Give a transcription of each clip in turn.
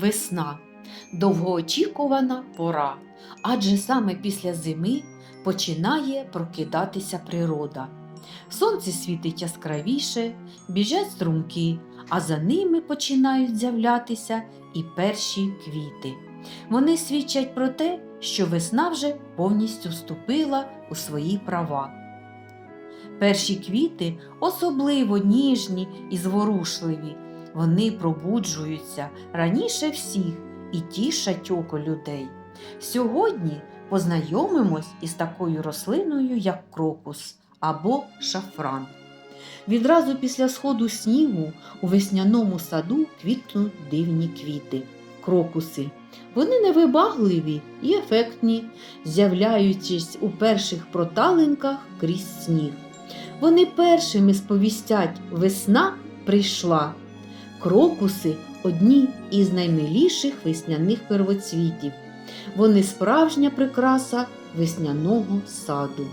весна, довгоочікувана пора, адже саме після зими починає прокидатися природа. Сонце світить яскравіше, біжать струмки, а за ними починають з'являтися і перші квіти. Вони свідчать про те, що весна вже повністю вступила у свої права. Перші квіти особливо ніжні і зворушливі. Вони пробуджуються раніше всіх і тішать око людей. Сьогодні познайомимось із такою рослиною, як крокус або шафран. Відразу після сходу снігу у весняному саду квітнуть дивні квіти крокуси. Вони невибагливі і ефектні, з'являючись у перших проталинках крізь сніг. Вони першими сповістять весна прийшла. Крокуси одні із наймиліших весняних первоцвітів. Вони справжня прикраса весняного саду.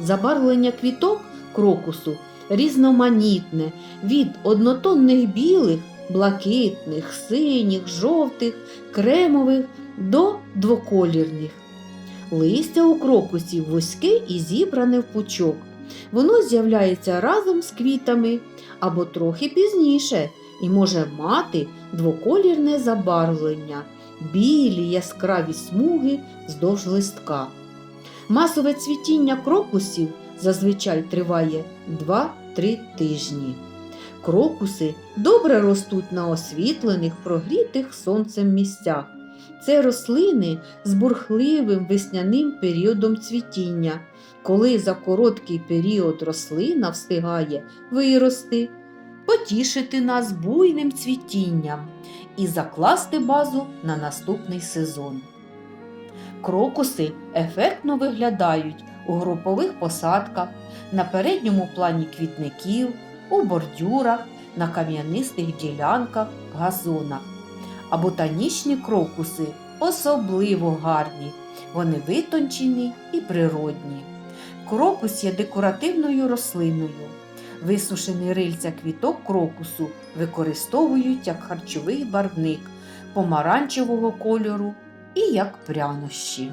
Забарвлення квіток крокусу різноманітне від однотонних білих, блакитних, синіх, жовтих, кремових до двоколірних. Листя у крокусів вузьке і зібране в пучок. Воно з'являється разом з квітами або трохи пізніше і може мати двоколірне забарвлення, білі яскраві смуги вздовж листка. Масове цвітіння крокусів зазвичай триває 2-3 тижні. Крокуси добре ростуть на освітлених, прогрітих сонцем місцях. Це рослини з бурхливим весняним періодом цвітіння, коли за короткий період рослина встигає вирости, потішити нас буйним цвітінням і закласти базу на наступний сезон. Крокуси ефектно виглядають у групових посадках, на передньому плані квітників, у бордюрах, на кам'янистих ділянках, газонах. А ботанічні крокуси особливо гарні, вони витончені і природні. Крокус є декоративною рослиною. Висушені рильця квіток крокусу використовують як харчовий барвник помаранчевого кольору і як прянощі.